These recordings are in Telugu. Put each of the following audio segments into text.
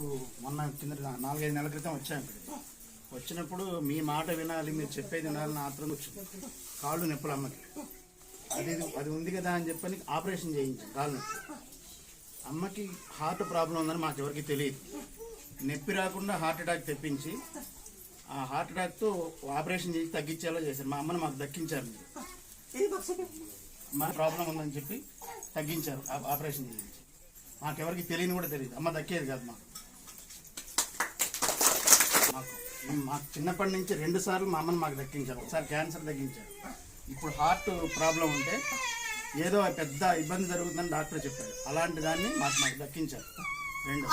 నాకు మొన్న కింద నాలుగైదు నెలల క్రితం వచ్చాను వచ్చినప్పుడు మీ మాట వినాలి మీరు చెప్పేది వినాలి నా ఆత్రం వచ్చింది కాళ్ళు నొప్పులు అమ్మకి. అది అది ఉంది కదా అని చెప్పని ఆపరేషన్ చేయించాను కాళ్ళు నొప్పి అమ్మకి హార్ట్ ప్రాబ్లం ఉందని మాకు ఎవరికి తెలియదు. నొప్పి రాకుండా హార్ట్ అటాక్ తెప్పించి ఆ హార్ట్ అటాక్తో ఆపరేషన్ చేసి తగ్గించేలా చేశారు. మా అమ్మని మాకు దక్కించారు. మీరు. మా ప్రాబ్లం ఉందని చెప్పి తగ్గించారు ఆపరేషన్ చేయించి. మాకెవరికి తెలియని కూడా తెలియదు. అమ్మ దక్కేది కాదు మాకు. మాకు. మాకు చిన్నప్పటి నుంచి రెండు సార్లు మా అమ్మని మాకు దక్కించారు. ఒకసారి క్యాన్సర్ తగ్గించారు. ఇప్పుడు హార్ట్ ప్రాబ్లం ఉంటే ఏదో పెద్ద ఇబ్బంది జరుగుతుందని డాక్టర్ చెప్పారు. అలాంటి దాన్ని మాకు మాకు దక్కించారు. రెండు?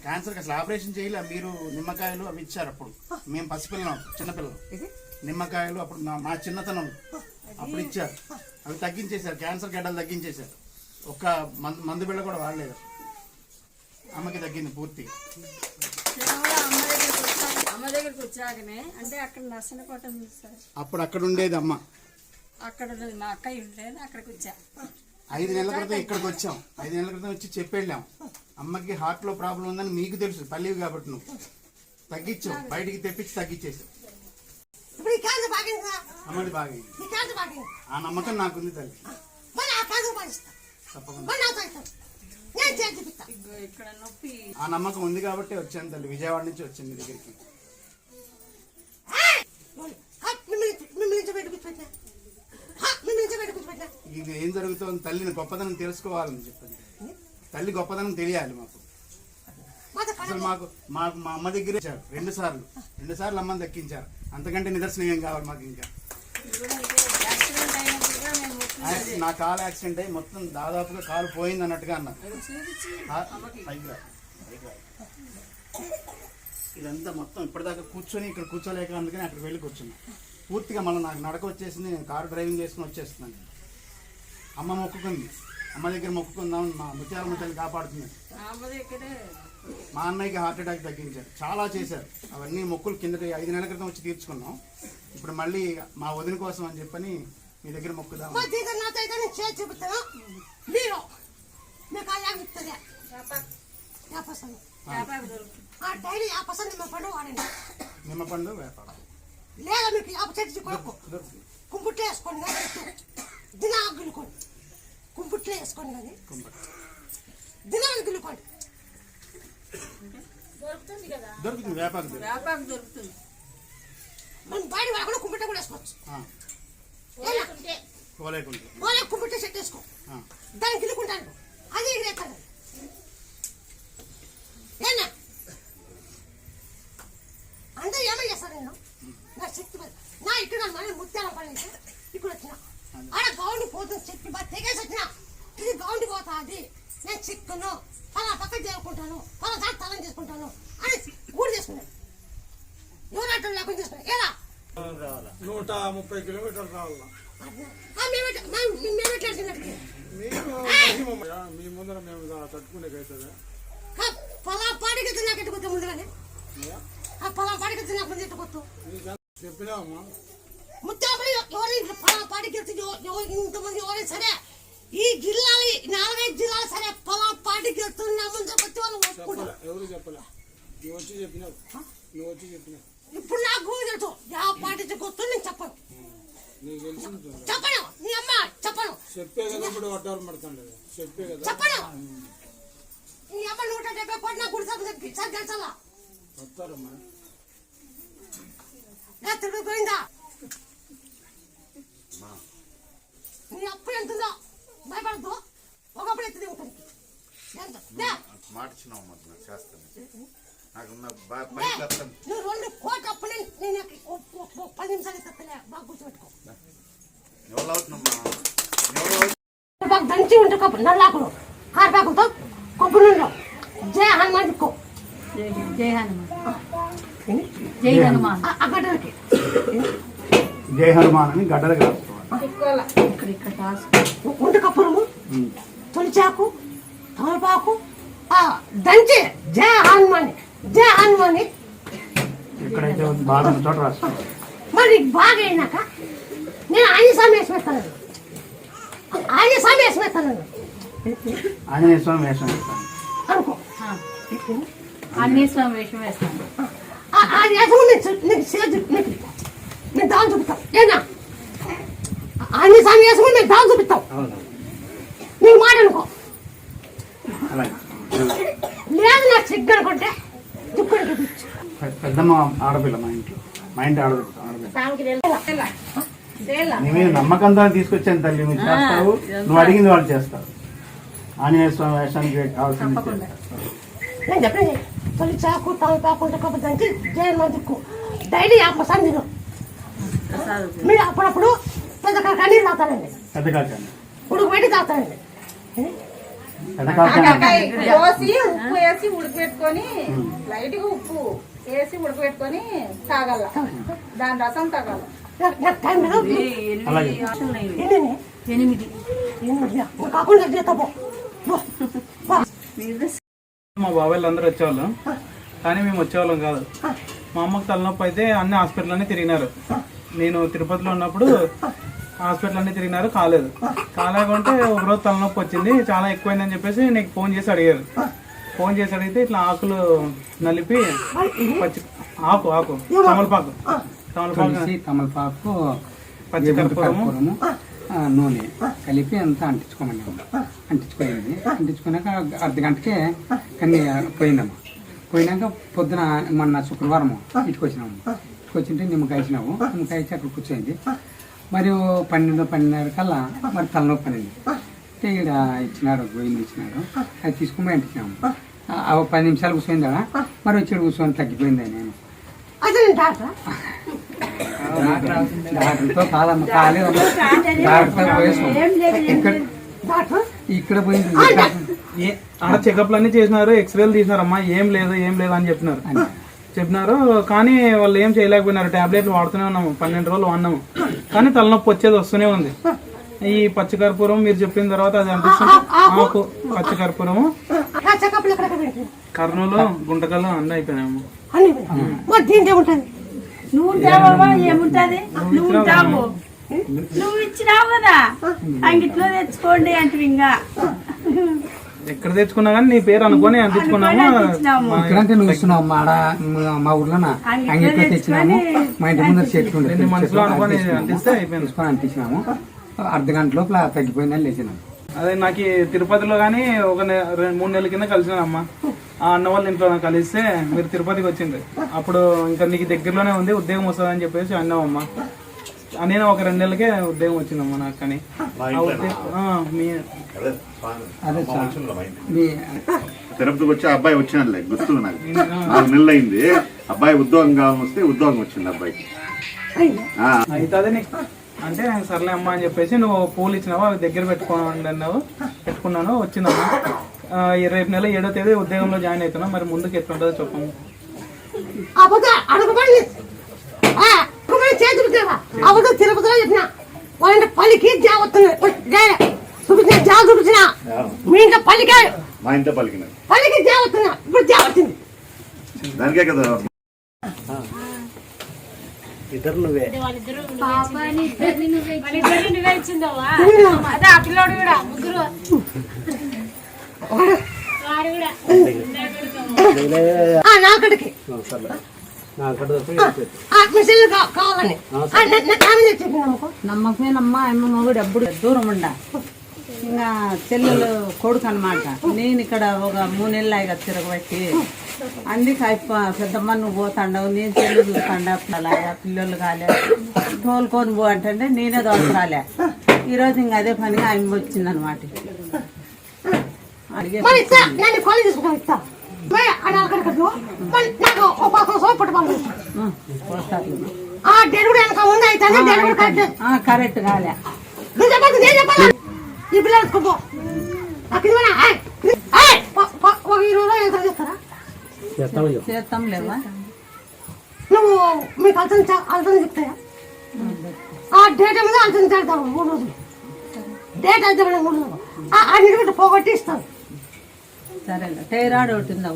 క్యాన్సర్కి అసలు ఆపరేషన్ చేయలే. మీరు నిమ్మకాయలు అవి ఇచ్చారు అప్పుడు. మేము పసిపిల్లం చిన్నపిల్లలు? నిమ్మకాయలు అప్పుడు మా- మా చిన్నతనం. అప్పుడు ఇచ్చారు. అవి తగ్గించేశారు. క్యాన్సర్ గడ్డలు తగ్గించేశారు. ఒక్క మందు మందు బిళ్ళ కూడా వాడలేదు. అమ్మకి తగ్గింది పూర్తిగా కేవలం అమ్మ దగ్గరికి వచ్చాక అమ్మ దగ్గరికి వచ్చాకనే అంటే అక్కడ నర్సనకోట ఉంది సార్. అప్పుడు అక్కడ ఉండేది అమ్మ. అక్కడ మా అక్కయ్య ఉండేది అక్కడికి వచ్చా. ఐదు నెలల క్రితం ఇక్కడికి వచ్చాం. ఐదు నెలల క్రితం వచ్చి చెప్పెళ్ళాం. అమ్మకి హార్ట్లో ప్రాబ్లం ఉందని మీకు తెలుసు పల్లివి కాబట్టి నువ్వు. తగ్గించావు బయటికి తెప్పించి తగ్గించేసావు బాగా. ఆ నమ్మకం నాకుంది తల్లి. మరి ఆ. తప్పకుండా. నమ్మకం ఉంది కాబట్టి వచ్చాను తల్లి. విజయవాడ నుంచి వచ్చింది మీ దగ్గరికి. ఇది ఏం జరుగుతుంది తల్లిని గొప్పదనం తెలుసుకోవాలని చెప్పండి. తల్లి గొప్పదనం తెలియాలి మాకు. అసలు మాకు మాకు మా అమ్మ దగ్గర ఇచ్చారు రెండు సార్లు. రెండు సార్లు అమ్మని దక్కించారు. అంతకంటే నిదర్శనం ఏం కావాలి మాకు ఇంకా? నా కాలు యాక్సిడెంట్ అయ్యి మొత్తం దాదాపుగా కాలు పోయింది అన్నట్టుగా అన్నారు ఇదంతా మొత్తం ఇప్పటిదాకా కూర్చొని ఇక్కడ కూర్చోలేక అందుకని అక్కడికి వెళ్ళి కూర్చున్నాను పూర్తిగా మళ్ళీ నాకు నడక వచ్చేసింది నేను కారు డ్రైవింగ్ చేసుకుని వచ్చేస్తున్నాను. అమ్మ మొక్కుకుంది. అమ్మ దగ్గర మొక్కుకుందాం మా ముత్యాల ముత్యాలు కాపాడుతుంది. మా అన్నయ్యకి హార్ట్ అటాక్ తగ్గించారు. చాలా చేశారు. అవన్నీ మొక్కులు కిందటి ఐదు నెలల క్రితం వచ్చి తీర్చుకున్నాం. ఇప్పుడు మళ్ళీ మా వదిన కోసం అని చెప్పని మీ దగ్గర మొక్కుదాం. నిమ్మ పండు వేపాడు లేదా మీకు యాభై చెట్టు కొరకు కుంపుట్లో వేసుకోండి కానీ దినా గిల్లుకోండి. కుంపుట్లో వేసుకోండి కానీ దినాన్ని గిల్లుకోండి. దొరుకుతుంది కదా. దొరుకుతుంది దొరుకుతుంది. వ్యాపారం దొరుకుతుంది. మనం బయట కూడా కుంపుట్ట కూడా వేసుకోవచ్చు? పోలేకుంటే. కుంపుట్ట చెట్టు వేసుకో. దాన్ని గిల్లుకుంటాను. అది ఎగిరేస్తాను ఏనా అందరూ ఏమని చేస్తారు నేను నా శక్తి మీద. నా ఇక్కడ మన ముత్యాల పని నుంచి ఇక్కడ వచ్చిన ఆడ గౌండి పోతుంది చెప్పి బాగా తెగేసి వచ్చిన ఇది అది. నేను చిక్కును. పలా పక్క చేసుకుంటాను పలా దాటి తలం చేసుకుంటాను. అని ఊరు చేసుకున్నాను ఎవరు అట్లా లేకుండా చేసుకున్నాను ఏరా నూట ముప్పై కిలోమీటర్లు రావాలా? మీ ముందర మేము తట్టుకునేకి అవుతుందా పొలం పాడికి తిన్నాక యా? ఆ పొలం పాడికి తిన్నాక ముందు ఎట్టుకొచ్చు మీకు చెప్పినామా ముత్యాపల్లి ఎవరు పొలం పాడికి ఇంతమంది ఎవరైనా సరే ఈ జిల్లాలు నాలుగైదు జిల్లాలు సరే పొలం ముందు వచ్చి వాళ్ళు ఎవరు చెప్పలే? నువ్వు వచ్చి చెప్పినావు. నువ్వు వచ్చి చెప్పినావు. ఇప్పుడు నాకు తెలుసు. యా పాటించి గుర్తు నేను చెప్పను. నీకు చెప్పను. నీ అమ్మ చెప్పను. చెప్పే కదా ఇప్పుడు వడ్డారు చెప్పే కదా? చెప్పను. నీ అమ్మ నూట డెబ్బై కోట్ల గుడి సభ సార్ గెలిచాలా వస్తారమ్మా. నా నీ అప్పు ఎంతుందో? భయపడద్దు. ఒకప్పుడు ఎత్తుది మార్చినావు మరి నాకు చేస్తాను. నువ్వు రెండు కోట్ల అప్పు నేను పది నిమిషాలు ఇస్తలే బాగా గుర్తుపెట్టుకో. ఎవరు అవుతున్నామ్మా ఎవరు బాగా దంచి ఉంటే కప్పు నల్లాకులు కార్పాకులతో కొబ్బరి నుండి. జయ హనుమాన్ దిక్కు జై జై హనుమాన్. జై హనుమాన్. హనుమాన్ అని గడ్డలకు రాసుకోవాలి ఇక్కడ ఇక్కడ రాసుకో ఉండి కప్పురము తొలిచాకు తమలపాకు ఆ దంచి జయ హనుమాన్ జయ హనుమాన్ ఎక్కడైతే బాగా ఉన్న చోట రాసుకోవాలి మరి బాగా అయినాక నేను ఆయన స్వామి వేసి పెడతాను ఆయన స్వామి వేసి పెడతాను ఆంజనేయ స్వామి వేషం వేస్తాను అనుకో ఆ అన్ని స్వామి వేషం వేస్తాను ఆ- వేసము నేను నీకు ఇస్తా. నేను దాని చూపిస్తాం ఏనా అన్ని సామి వేసము నేను దాని చూపిస్తాం నీకు మాట అనుకో. లేదు నాకు సిగ్గు అనుకుంటే దుక్కుడు చూపించు పెద్ద- పెద్దమ్మ ఆడపిల్ల మా ఇంట్లో. మా ఇంటి ఆడపిల్ల ఆడపిల్ల. నీ మీద నమ్మకంతో తీసుకొచ్చాను తల్లి నువ్వు చేస్తావు. నువ్వు అడిగింది వాళ్ళు చేస్తారు. ఆంజనేయ స్వామి వేషానికి కావాల్సింది చేస్తారు. నేను చెప్పేది తొలి చాకు తల కాకుండా కాబట్టి దిక్కు. డైలీ యాభై సార్లు తిను. మీరు అప్పుడప్పుడు పెద్ద కన్నీరు తాగుతానండి పెద్ద కాకండి ఉడుకు పెట్టి తాగుతానండి పెద్ద కాకండి పోసి ఉప్పు వేసి ఉడకబెట్టుకొని లైట్గా ఉప్పు వేసి ఉడకబెట్టుకొని తాగాల దాని రసం తాగాల. ఎనిమిది కాకుండా మా బాబాయ్లు అందరూ వచ్చేవాళ్ళం కానీ మేము వచ్చేవాళ్ళం కాదు. మా అమ్మకి తలనొప్పి అయితే అన్ని హాస్పిటల్ అన్ని తిరిగినారు నేను తిరుపతిలో ఉన్నప్పుడు హాస్పిటల్ అన్ని తిరిగినారు కాలేదు. కాలేకుంటే ఒకరోజు తలనొప్పి వచ్చింది చాలా ఎక్కువైందని చెప్పేసి నీకు ఫోన్ చేసి అడిగారు. ఫోన్ చేసి అడిగితే ఇట్లా ఆకులు నలిపి పచ్చి ఆకు ఆకు తమలపాకు. తమలపాకు తమలపాకు పచ్చి కర్పూరము. నూనె కలిపి అంతా అంటించుకోమన్నాము అంటించుకోయింది అంటించుకున్నాక అర్ధ గంటకే కన్నీ పోయిందమ్మా. పోయినాక పొద్దున మొన్న శుక్రవారం ఇంటికి వచ్చింటే నిమ్మకాయ ఇచ్చినాము. నిమ్మకాయ ఇచ్చి అక్కడ కూర్చోయింది. మరి ఓ పన్నెండు పన్నెండున్నర కల్లా మరి తలనొప్పి అనేది అంటే ఇక్కడ ఇచ్చినారు గోయింది ఇచ్చినారు. అది తీసుకుని ఓ పది నిమిషాలు కూర్చోయింది? కదా మరి వచ్చి కూర్చొని తగ్గిపోయింది నేను? డాక్టర్తో కాదమ్మ కాలేదు డాక్టర్ పోయేసాం ఇక్కడ ఇక్కడ పోయింది చెకప్లు అన్ని చేసినారు ఎక్స్రేలు తీసినారమ్మా ఏం లేదు ఏం లేదు అని చెప్పినారు. చెప్పినారు కానీ వాళ్ళు ఏం చేయలేకపోయినారు టాబ్లెట్లు వాడుతూనే ఉన్నాము పన్నెండు రోజులు వాడినాము కానీ తలనొప్పి వచ్చేది వస్తూనే ఉంది ఈ పచ్చికర్పూరం మీరు చెప్పిన తర్వాత అది అనిపిస్తుంది పచ్చికర్పూరము కర్నూలు గుంటకల్లు అన్నీ అయిపోయినాము నువ్వు ఉంటావా ఏముంటది నువ్వు ఉంటావు నువ్వు ఇచ్చినావు కదా అంగిట్లో తెచ్చుకోండి అంటే ఇంకా ఎక్కడ తెచ్చుకున్నా కానీ నీ పేరు అనుకొని అంటించుకున్నాము? ఇక్కడంటే నువ్వు ఇస్తున్నావు? మా ఆడ మా ఊర్లోన? తెచ్చినాము. మా ఇంటి ముందర చెట్లు మనసులో అనుకొని అంటిస్తే అయిపోయింది. అంటించినాము. అర్ధ గంట లోపల తగ్గిపోయిందని లేచినాము. అదే నాకు ఈ తిరుపతిలో కానీ ఒక మూడు నెలల కింద కలిసినానమ్మా. ఆ అన్న వాళ్ళ ఇంట్లో నాకు కలిస్తే మీరు తిరుపతికి వచ్చిండ్రు. అప్పుడు ఇంకా నీకు దగ్గరలోనే ఉంది ఉద్యోగం వస్తుందని చెప్పేసి అన్నామమ్మా ఆ నేను ఒక రెండు నెలలకే ఉద్యోగం వచ్చిందమ్మా నాకు కానీ. మీ తిరుపతికి వచ్చి అబ్బాయి వచ్చినట్లే గుర్తు నాకు. నాలుగు నెలలు అయింది అబ్బాయి ఉద్యోగం కావాలని వస్తే ఉద్యోగం వచ్చింది అబ్బాయికి. ఆ, అయితే అదే నీకు. అంటే సర్లే అమ్మా అని చెప్పేసి నువ్వు పూలు ఇచ్చినావు? అవి దగ్గర పెట్టుకోండి అన్నావు. పెట్టుకున్నాను వచ్చిందమ్మా. రేపు నెల ఏడో తేదీ ఉద్యోగంలో జాయిన్ అవుతున్నా. మరి ముందుకు ఎట్లుంటుందో చెప్పము అబద్ధం తిరుపతిలో చెప్పిన. వాళ్ళ జాబ్ వస్తుంది చూపించిన జాబ్ చూపించిన మీ ఇంట్లో పల్లికే మా ఇంట్లో పలికినారు పల్లికి జాబ్ వస్తున్నా ఇప్పుడు దానికే కదా. ఇద్దరు నువ్వే. నాకడికి నమ్మకమేనమ్మా అమ్మ మొగుడు ఎప్పుడు దూరం ఉండ. ఇంకా చెల్లెలు కొడుకు అనమాట నేను ఇక్కడ ఒక మూడు నెలలు అయ్యి తిరగబట్టి. అందుకే అయిపో పెద్దమ్మ నువ్వు పోతాండవు నేను చెల్లి చూస్తాండా అలాగా పిల్లలు కాలే. తోలుకొని పో అంటే నేనే తోలుకురాలే. ఈరోజు ఇంకా అదే పనిగా ఆయన వచ్చిందనమాట అడిగే డెలివరీ కరెక్ట్. కరెక్ట్ కాలే నువ్వు చెప్పదు నేను చెప్పాలి ఈ పిల్లలు ఒక ఇరవై ఎంత చేస్తారా? చేస్తాం లేవా? నువ్వు మీకు అర్థం అర్థం చెప్తాయా? ఆ డేట్ మీద అర్థం చేద్దాం మూడు రోజులు. డేట్ అయితే మూడు రోజులు. ఆ అన్నిటి పోగొట్టి ఇస్తాను. సరేలే. ఒకటి ఉందా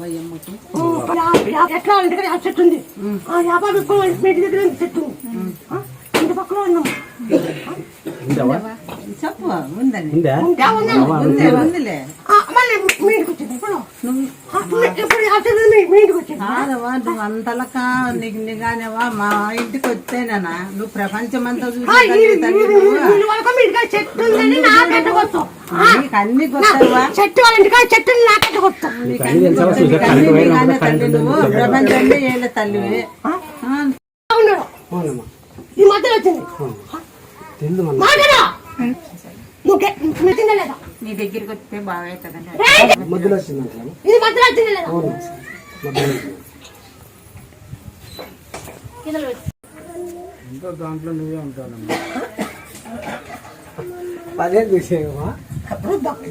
ఎట్లా? అంటే ఇక్కడ ఆ చెట్టు ఉంది. ఆ యాభై పెట్టుకోవాలి మీ ఇంటి దగ్గర చెట్టు ఇంటి పక్కన ఉన్నాం. నువ్వు అంతలకా నీకు మా ఇంటికి నువ్వు ప్రపంచం అంతా చూసి అన్ని చెట్టు చెట్టు ప్రపంచంలో ఏళ్ళ నీ దగ్గరికి వస్తే బాగా అవుతుందండి! మధ్యలో వచ్చిందంటే ఇది మధ్యలో వచ్చింది లేదా అవును. మధ్యలో వచ్చింది. ఇంకా దాంట్లో నువ్వే ఉంటానమ్మా.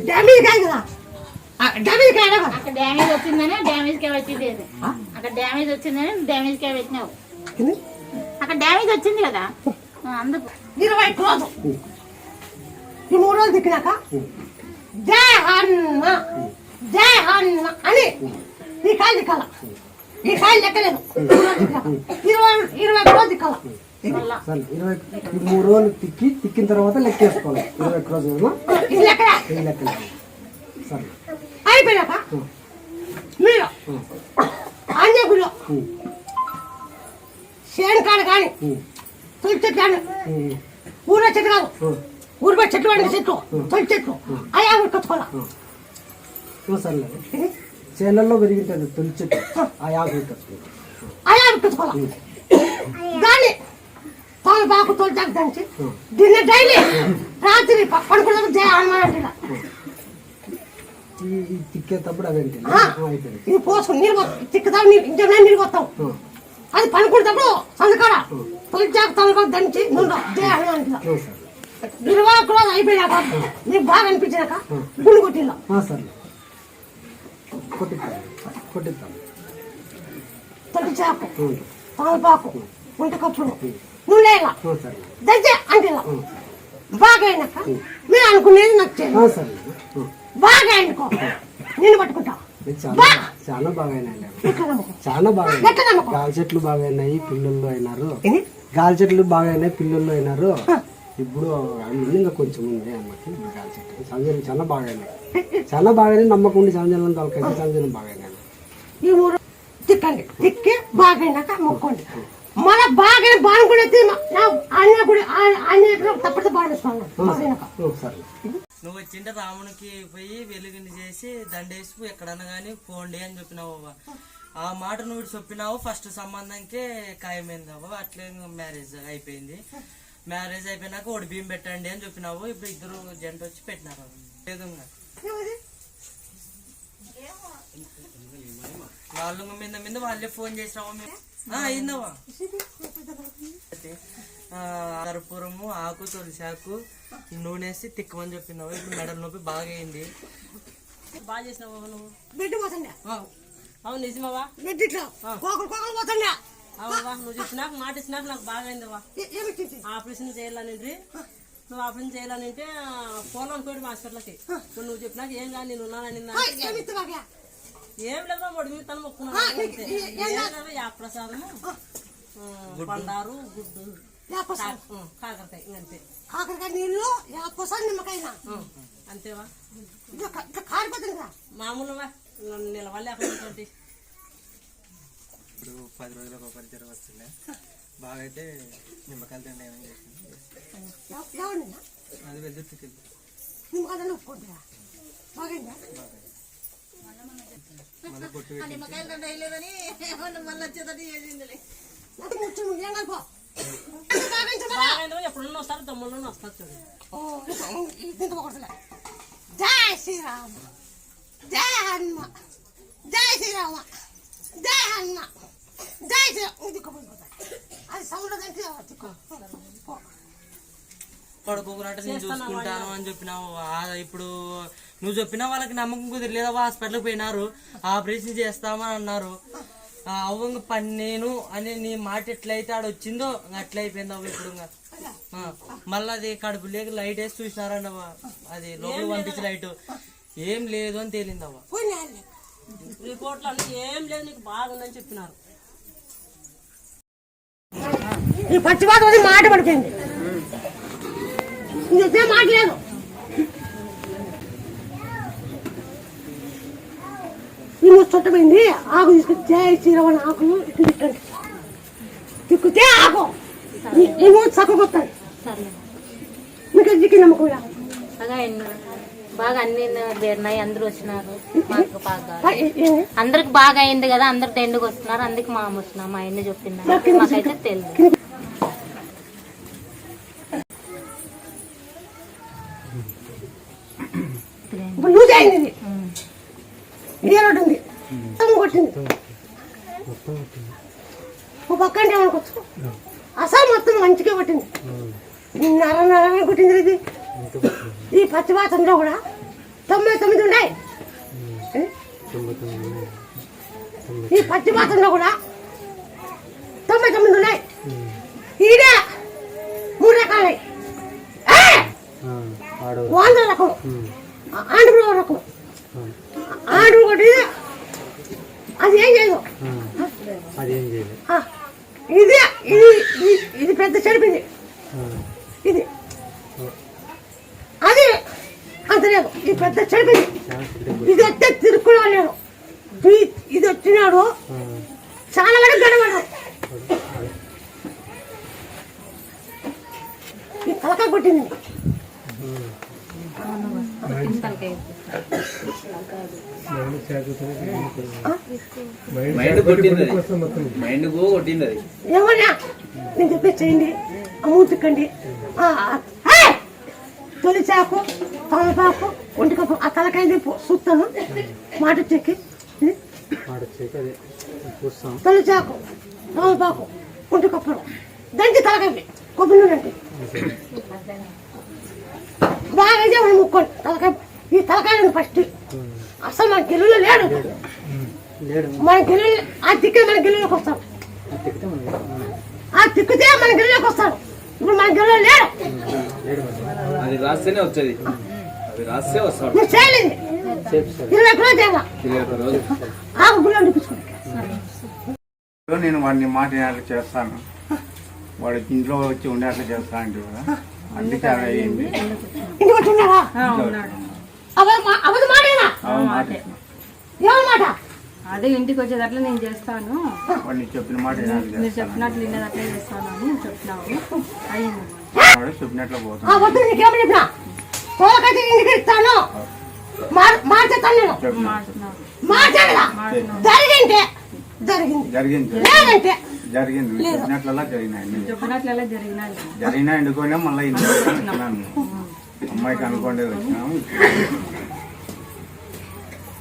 డ్యామేజ్ కాదు కదా? ఆ, డ్యామేజ్ కాదు? కదా అక్కడ డ్యామేజ్ వచ్చిందని డ్యామేజ్ కే వచ్చింది అది. అక్కడ డ్యామేజ్ వచ్చిందని డ్యామేజ్ కే పెట్టినావు? అక్కడ డ్యామేజ్ వచ్చింది కదా? అందుకు. ఇరవై ఈ మూడు రోజులు దిక్కినాక జయ హన్న జయ హన్న అని. ఈ కాయలు దిక్కాల ఈ కాయలు లెక్కలేదు. ఇరవై ఇరవై క్లోజ్ దిక్కాల ఇరవై మూడు రోజులు తిక్కి తిక్కిన తర్వాత లెక్కేసుకోవాలి ఇరవై ఒక్క రోజు ఇది లెక్క సరే. అయిపోయినాక మీరు గుడిలో చేను కాడ కానీ తొలి చెట్లు కానీ ఊరో చెట్టు కాదు. ఊరిపై చెట్లు వంటి చెట్లు. తొలి చెట్లు. అయ్యా కట్టుకోవాలా సర్లే చేనల్లో పెరిగింటుంది తొలి చెట్టు. ఆ యాభై అయ్యా కట్టుకోవాలా దాన్ని తోలు. బాకు తోలు దంచి దీన్ని డైలీ రాత్రి పడుకున్నప్పుడు జయ హనుమాన్ ఈ తిక్కేటప్పుడు అదేంటి ఇది నీళ్ళు పోతాం తిక్కుతాం నీళ్ళు ఇంజన్ నీళ్ళు పోతాం అది పనుకుంటప్పుడు సందుకాడ తొలి జాకు తొలగా దంచి నూనె. జయ హనుమాన్ ఇరవై ఒక్క రోజు అయిపోయినాక నీకు బాగా అనిపించినాక గుండు కొట్టిల్లా? సరే. కొట్టిస్తాను కొట్టిస్తాను తొలి చాకు తమలపాకు గుంట కప్పుడు నూనె ఇలా సరే. దంచి అంటే బాగా అయినాక మీరు అనుకునేది నాకు సరే. బాగా అనుకో నేను పట్టుకుంటా. చాలా బాగా చాలా బాగా గాలి చెట్లు బాగా అయినాయి పిల్లలు అయినారు? గాలి చెట్లు బాగా అయినాయి పిల్లలు అయినారు. ఇప్పుడు అన్నీ ఇంకా కొంచెం ఉంది అన్నమాట గాలి చెట్లు సంజయం చాలా బాగా అయినాయి చాలా బాగా అయినాయి నమ్మకం ఉండి సంజయం తొలకైతే సంజయం బాగా అయినాయి ఈ ఊరు తిక్కండి తిక్కి బాగా అయినాక మొక్కండి మన బాగా బాగుండేది నా అన్న గుడి అన్న తప్పటితో బాగా బాగా సరే నువ్వు వచ్చింటే రామునికి పోయి వెలుగుని చేసి దండేసి ఎక్కడన్నా కానీ పోండి అని చెప్పినావు. ఆ మాట నువ్వు చెప్పినావు ఫస్ట్ సంబంధంకే ఖాయమైంది అవ్వ అట్లే మ్యారేజ్ అయిపోయింది. మ్యారేజ్ అయిపోయినాక ఒకటి బియ్యం పెట్టండి అని చెప్పినావు. ఇప్పుడు ఇద్దరు జంట వచ్చి పెట్టినారు. లేదు. వాళ్ళు మీద మీద వాళ్ళే ఫోన్ చేసినావా ఆ, కర్పూరము ఆకు తులసాకు నూనెసి తిక్కమని చెప్పినావు. ఇప్పుడు మెడల నొప్పి బాగా అయింది. బాగా చేసినావు నువ్వు? బిడ్డ పోతుండే. అవును నిజమావా? నువ్వు చెప్పినాక మాట ఇచ్చినాక నాకు బాగా అయిందవా ఆపరేషన్ చేయాలనింటి నువ్వు ఆపరేషన్ చేయాలనంటే ఫోన్ అనుకోండి హాస్పిటల్కి ఇప్పుడు నువ్వు చెప్పినాక ఏం కానీ నేను ఉన్నానని ఏం లేదా మొడి మీద తను మొక్కున్నాను అంతే. ఏం లేదా యా ప్రసాదము ఆ, పండారు గుడ్డు. కాకరకాయ ఇంకంతే కాకరకాయ నీళ్ళు యాపసం నిమ్మకాయన? ఉం, అంతేవా కదా మామూలుగా నిలవాలి అక్కడ ఇప్పుడు పది రోజులకు ఒక జ్వరం వస్తుండే. బాగా అయితే నిమ్మకాయలు తిండి ఏమని చేసింది అది వెళ్తురికి నిమ్మకాయలు ఒప్పుకుంటా బాగైందా మళ్ళీ బొట్టు పెట్టి నాకు ముచ్చు ఏం కలుపు ఎప్పుడన్నా వస్తారు తమ్ముళ్ళు వస్తారు జై శ్రీరామ. జై హనుమ. జై శ్రీరామ జై హనుమ జై శ్రీరామ ఇది కొట్టుకుంటాయి అది సౌండ్ దానికి తిక్కో పో. పడుకోకున్నట్టు నేను చూసుకుంటాను అని చెప్పినావు ఆ, ఇప్పుడు నువ్వు చెప్పినా వాళ్ళకి నమ్మకం కుదిరలేదా హాస్పిటల్కి పోయినారు ఆపరేషన్ చేస్తామని అన్నారు. ఆ, అవ్వ ఇంక పన్నేను అని నీ మాట ఎట్లయితే ఆడ వచ్చిందో అట్లా అయిపోయింది అవ్వ ఇప్పుడు మళ్ళీ అది కడుపు లేక లైట్ వేసి చూసినారండి అవ్వ అది లోపల పంపించి లైట్ ఏం లేదు అని తేలింది అవ్వ. పోయినా అన్నీ. రిపోర్ట్లో అన్ని ఏం లేదు నీకు బాగుందని చెప్పినారు. ఈ పచ్చివాతం అది మాట పడిపోయింది. ఇదే మాట లేదు. ఈ మూడు చుట్టమైంది ఆకు తీసుకుని జై శ్రీరమణ ఆకు ఇటు తిట్టండి. తిక్కితే ఆకు. ఈ- మూడు చక్కగొత్తాడు మీకు దిక్కి నమ్మకం. బాగా అన్ని చేరినాయి అందరూ వచ్చినారు. మాకు బాగా అందరికి బాగా అయింది కదా. అందరు ఎండుకు వస్తున్నారు? అందుకు మా అమ్మ వచ్చినాం. మా అయ్యని చెప్పింది మాకైతే తెలియదు ఇప్పుడు లూజ్ అయింది ఇది. ఇదే రోడ్డు ఉంది మొత్తం కొట్టింది ఓ పక్క అంటే ఏమనుకోవచ్చు అసలు మొత్తం మంచిగా కొట్టింది నర కొట్టింది ఇది? ఈ పచ్చివాతంలో కూడా తొంభై తొమ్మిది ఉన్నాయి? ఈ పచ్చివాతంలో కూడా తొంభై తొమ్మిది ఉన్నాయి. ఈడే మూడు రకాలై. వాంద్ర రకం ఆంధ్ర రకం ఆంధ్ర ఒకటి అది ఏం చేయదు. ఇది ఇది ఇది- ఇది పెద్ద చెడిపింది ఇది. అది అంత లేదు. ఇది పెద్ద చెడిపింది ఇది వస్తే లేడు ఈ- ఇది వచ్చినాడు చాలా వరకు గడవడు. ఈ కొట్టింది. మైండ్ కొట్టింది అది. మైండ్ గో కొట్టింది అది. ఏమన్నా నేను చెప్పే చేయండి. తొలి చాకు తలపాకు ఒంటికప్పు ఆ తలకాయ చూస్తాను మాట చెక్కి తొలి చాకు తలపాకు ఒంటికప్పడం దంచి తలకాయ కొబ్బరి నూనె బాగా మనం ముక్కోండి. తలకాయ ఈ తలకాయ ఫస్ట్ అసలు మన గిల్లులో లేడు. మన గిల్లు ఆ దిక్కు మన గిల్లులోకి వస్తాం ఆ తిక్కితే మన గిల్లులోకి వస్తాడు ఇప్పుడు మన గిల్లులో లేడు అది రాస్తేనే వచ్చేది. అది రాస్తే వస్తాడు. నేను వాడిని మాట వినేట్టు చేస్తాను. వాడు ఇంట్లో వచ్చి ఉండేట్లు చేస్తా అంటే కదా అందుకే అలా అయ్యింది అదే ఇంటికి వచ్చేటట్లు నేను చేస్తాను. వాడిని చెప్పిన మాట మీరు చెప్పినట్లు వినేటట్లే చేస్తాను అని చెప్పినావు. అయ్యింది. వద్దు చెప్పినా? తోలకైతే ఇంటికి ఇస్తాను. మార్చేస్తాను నేను. జరిగింటే జరిగింది. జరిగింది. లేదంటే. జరిగింది. నువ్వు చెప్పినట్లలా జరిగినాయి చెప్పినట్లెలా జరిగినాయి జరిగినా ఎండుకోనే మళ్ళీ ఇంట్లో అమ్మాయికి అనుకోండి వచ్చినాము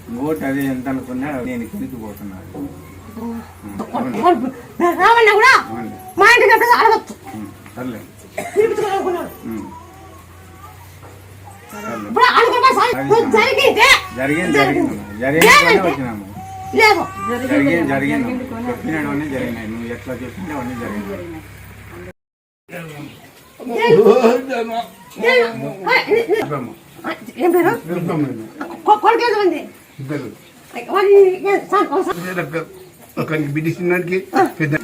ఇంకోటి అది ఎంత అనుకున్నా నేను కిందికి పోతున్నాను రావన్నా కూడా అవునండి మా ఇంటికి అడగచ్చు. ఉం, జరిగింది జరిగింది జరిగింది వచ్చినాము లేదు జరిగింది జరిగింది చెప్పినవన్నీ జరిగినాయి నువ్వు ఎట్లా చెప్పినా అవన్నీ జరిగినాయి చెప్పమ్మా. ఏం పేరు కొ- కొడుకు ఎంత మంది వాడి ఏ- సార్- ఓ సార్. ఒకరికి బిడ్డిస్తున్నాడికి పెద్ద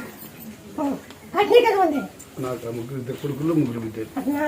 నాకు ముగ్గురు ఇద్దరు కొడుకులు ముగ్గురు బిడ్డలు. అన్నా,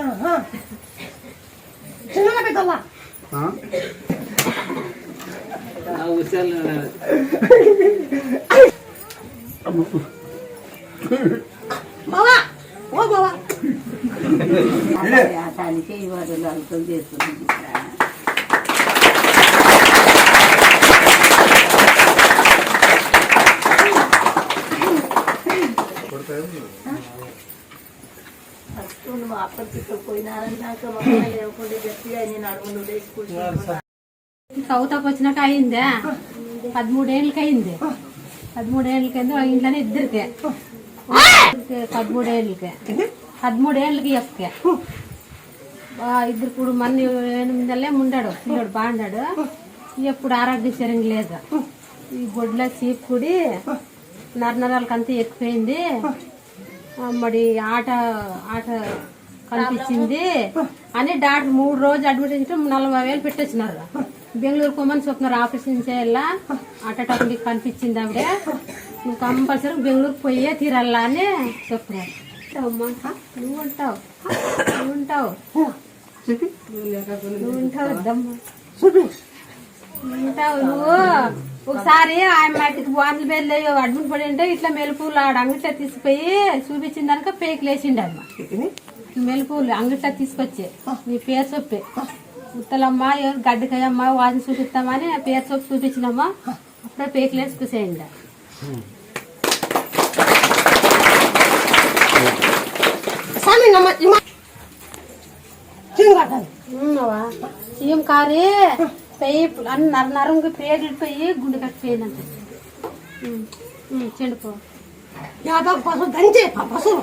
ఆ. కవితకు వచ్చినాక అయిందే. పదమూడేళ్ళకి అయింది పదమూడేళ్ళకి అయింది ఇంట్లోనే ఇద్దరికే. పదమూడేళ్ళకి. పదమూడేళ్ళకి ఎప్పకే ఇద్దరు ఇప్పుడు మన ఎనిమిది ఉండాడు పిల్లడు బాగున్నాడు ఎప్పుడు ఆరోగ్య సరింగ్ లేదు. ఈ గొడ్ల చీపుకుడి నరనరాలకి అంతా మరి ఆట ఆట కనిపించింది. అని డాక్టర్ మూడు రోజులు అడ్మిట్ చేసి నలభై వేలు పెట్టొచ్చినారు బెంగళూరు కొమ్మని చెప్తున్నారు ఆపరేషన్ చేయాలా హార్ట్ అటాక్ నీకు కనిపించింది ఆవిడ. నువ్వు కంపల్సరీ బెంగళూరు పోయే తీరాలా అని చెప్తున్నారు నువ్వు ఉంటావు. నువ్వు ఉంటావు. నువ్వు ఉంటావు ఉంటావు నువ్వు. ఒకసారి ఆయన మట్టికి బాండ్లు బెల్లి అడ్మిట్ పడి ఉంటే ఇట్లా మెలుపులు ఆడ అంగిట్లో తీసుకుపోయి చూపించిందనుక పేకి లేచిండు మెలుపులు అంగిట్లో తీసుకొచ్చి. నీ పేరు చొప్పే. ఉత్తలమ్మ ఎవరు గడ్డకాయమ్మ వాడిని చూపిస్తామని పేరు చొప్పు చూపించినమ్మా. అప్పుడే పేకి లేచి కూసేయండి ఏం కారే? పెయ్యి అన్న నర నరంగా పేర్లు పోయి గుండె కట్టిపోయిందంట చెండుకో యాభై పసులు దంచి పసులు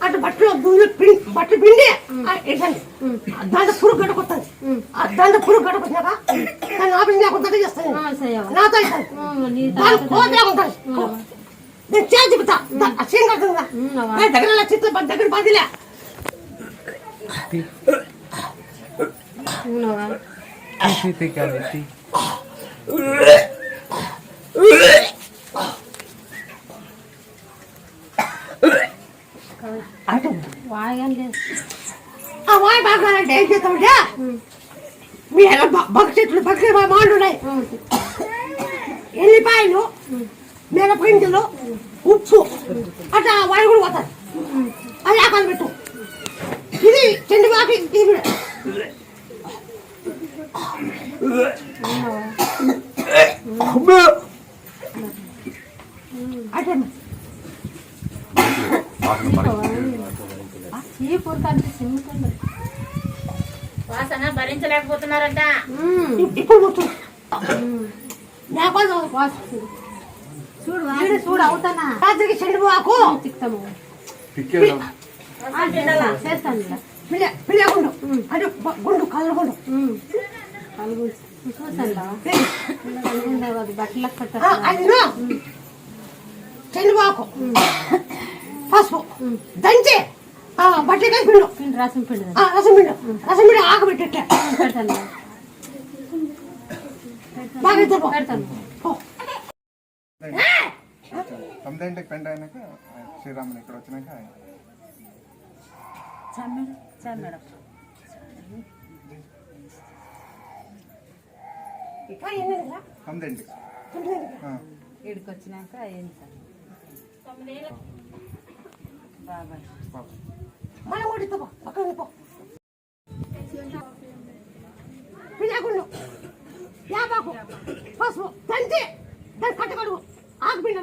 అటు బట్టలు దువ్వి పిండి బట్టలు పిండి ఆ ఇదండి దాంట్లో పురుగు గడకొస్తుంది ఆ దాంట్లో పురుగు గడకొచ్చినాక దాన్ని ఆపరేషన్ లేకుండా చేస్తాను నాతో అవుతుంది దాని కోత లేకుండా నేను చేతి తిప్పుతా అసహ్యం కడుతుందా దగ్గర చిత్త దగ్గర పదిలే ఉన్నావా లేదు ఆ వాయి బాగా ఏం చేస్తామంటే మీ ఎలా బగ్గ చెట్లు బగ్గ మాండు ఉన్నాయి. ఎల్లిపాయలు మిరపిండిలు ఉప్పు అట్లా వాయి కూడా పోతాయి అది ఆకలి పెట్టు. ఇది చెండు బాకి ఇది అట్లా. వాసన భరించలేకపోతున్నారంట. చూడు. చూడు అవుతానా? రాత్రికి చెండు బాకు చిక్తాము చేస్తాను ఇలా. పిల్ల పిల్లగుండు అంటే గుండు కళ్ళ గుండు. కలుగు చూసాను బట్టలకు చెండుబాకు పసుపు దంచి. ఆ, బట్టలకాయ పిండు. పిండి రసం పిండి ఆ, రసం పిండు. రసం పిండి ఆకు పెట్టే పెడతాను. బాగా. పెడతాను. తొమ్మిదింటికి పెండ్ అయినాక శ్రీరాముని ఇక్కడ వచ్చినాక ఇంకా ఎన్ని నెలలా? తొమ్మిదింటికి తొమ్మిది మన ఓడితో పక్కన పో పిల్లాకుండు యాబాకు పసుపు తంతి దాన్ని కట్టకడుగు ఆకుపిండ